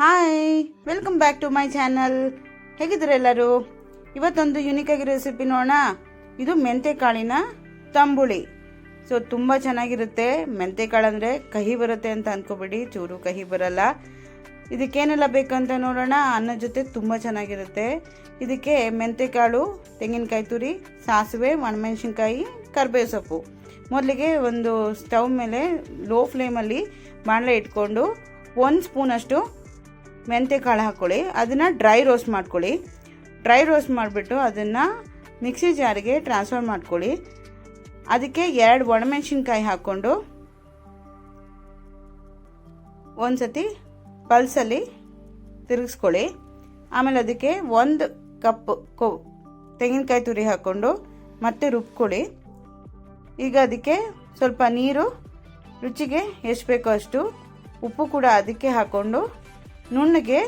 Hi welcome back to my channel ಹೇಗಿದ್ದಾರೆ ಎಲ್ಲರೂ? ಇವತ್ತೊಂದು ಯುನಿಕ್ ಆಗಿ ರೆಸಿಪಿ ನೋಡೋಣ. ಇದು ಮೆಂತೆ ಕಾಳಿನ ತಂಬುಳಿ. ಸೊ ತುಂಬ ಚೆನ್ನಾಗಿರುತ್ತೆ. ಮೆಂತೆ ಕಾಳು ಅಂದರೆ ಕಹಿ ಬರುತ್ತೆ ಅಂತ ಅಂದ್ಕೋಬೇಡಿ ಚೂರು ಕಹಿ ಬರಲ್ಲ. ಇದಕ್ಕೇನೆಲ್ಲ ಬೇಕಂತ ನೋಡೋಣ. ಅನ್ನ ಜೊತೆ ತುಂಬ ಚೆನ್ನಾಗಿರುತ್ತೆ. ಇದಕ್ಕೆ ಮೆಂತೆ ಕಾಳು ತೆಂಗಿನಕಾಯಿ ತುರಿ, ಸಾಸಿವೆ, ಒಣಮೆಣಸಿನ್ಕಾಯಿ, ಕರ್ಬೇವು ಸೊಪ್ಪು. ಮೊದಲಿಗೆ ಒಂದು ಸ್ಟವ್ ಮೇಲೆ ಲೋ ಫ್ಲೇಮಲ್ಲಿ ಬಾಣಲೆ ಇಟ್ಕೊಂಡು ಒಂದು ಸ್ಪೂನಷ್ಟು ಮೆಂತೆ ಕಾಳು ಹಾಕ್ಕೊಳ್ಳಿ ಅದನ್ನು ಡ್ರೈ ರೋಸ್ಟ್ ಮಾಡ್ಕೊಳ್ಳಿ. ಡ್ರೈ ರೋಸ್ಟ್ ಮಾಡಿಬಿಟ್ಟು ಅದನ್ನು ಮಿಕ್ಸಿ ಜಾರಿಗೆ ಟ್ರಾನ್ಸ್ಫರ್ ಮಾಡ್ಕೊಳ್ಳಿ. ಅದಕ್ಕೆ ಎರಡು ಒಣಮೆಣಸಿನ್ಕಾಯಿ ಹಾಕ್ಕೊಂಡು ಒಂದು ಸತಿ ಪಲ್ಸಲ್ಲಿ ತಿರುಗಿಸ್ಕೊಳ್ಳಿ. ಆಮೇಲೆ ಅದಕ್ಕೆ ಒಂದು ಕಪ್ ಕೊ, ತೆಂಗಿನಕಾಯಿ ತುರಿ ಹಾಕ್ಕೊಂಡು ಮತ್ತೆ ರುಬ್ಕೊಳ್ಳಿ. ಈಗ ಅದಕ್ಕೆ ಸ್ವಲ್ಪ ನೀರು, ರುಚಿಗೆ ಎಷ್ಟು ಬೇಕೋ ಅಷ್ಟು ಉಪ್ಪು ಕೂಡ ಅದಕ್ಕೆ ಹಾಕ್ಕೊಂಡು ನುಣ್ಣಗೆ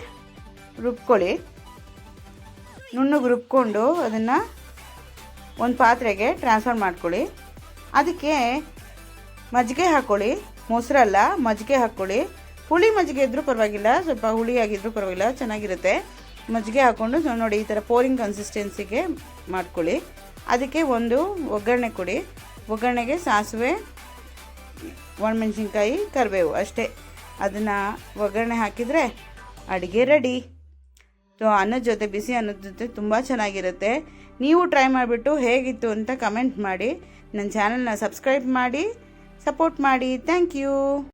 ರುಬ್ಕೊಳ್ಳಿ. ನುಣ್ಣಗೆ ರುಬ್ಕೊಂಡು ಅದನ್ನು ಒಂದು ಪಾತ್ರೆಗೆ ಟ್ರಾನ್ಸ್ಫರ್ ಮಾಡ್ಕೊಳ್ಳಿ. ಅದಕ್ಕೆ ಮಜ್ಜಿಗೆ ಹಾಕ್ಕೊಳ್ಳಿ ಮೊಸರಲ್ಲ ಮಜ್ಜಿಗೆ ಹಾಕ್ಕೊಳ್ಳಿ ಹುಳಿ ಮಜ್ಜಿಗೆ ಇದ್ದರೂ ಪರವಾಗಿಲ್ಲ, ಸ್ವಲ್ಪ ಹುಳಿ ಆಗಿದ್ದರೂ ಪರವಾಗಿಲ್ಲ, ಚೆನ್ನಾಗಿರುತ್ತೆ. ಮಜ್ಜಿಗೆ ಹಾಕ್ಕೊಂಡು ನೋಡಿ, ಈ ಥರ ಪೋರಿಂಗ್ ಕನ್ಸಿಸ್ಟೆನ್ಸಿಗೆ ಮಾಡ್ಕೊಳ್ಳಿ. ಅದಕ್ಕೆ ಒಂದು ಒಗ್ಗರಣೆ ಕೊಡಿ. ಒಗ್ಗರಣೆಗೆ ಸಾಸಿವೆ, ಒಣಮೆಣ್ಸಿನ್ಕಾಯಿ, ಕರಿಬೇವು, ಅಷ್ಟೇ. ಅದನ್ನು ಒಗ್ಗರಣೆ ಹಾಕಿದರೆ ಅಡುಗೆ ರೆಡಿ. ಸೊ, ಅನ್ನದ ಜೊತೆ, ಬಿಸಿ ಅನ್ನದ ಜೊತೆ ತುಂಬ ಚೆನ್ನಾಗಿರುತ್ತೆ. ನೀವು ಟ್ರೈ ಮಾಡಿಬಿಟ್ಟು ಹೇಗಿತ್ತು ಅಂತ ಕಮೆಂಟ್ ಮಾಡಿ. ನನ್ನ ಚಾನಲ್ನ ಸಬ್ಸ್ಕ್ರೈಬ್ ಮಾಡಿ ಸಪೋರ್ಟ್ ಮಾಡಿ. Thank you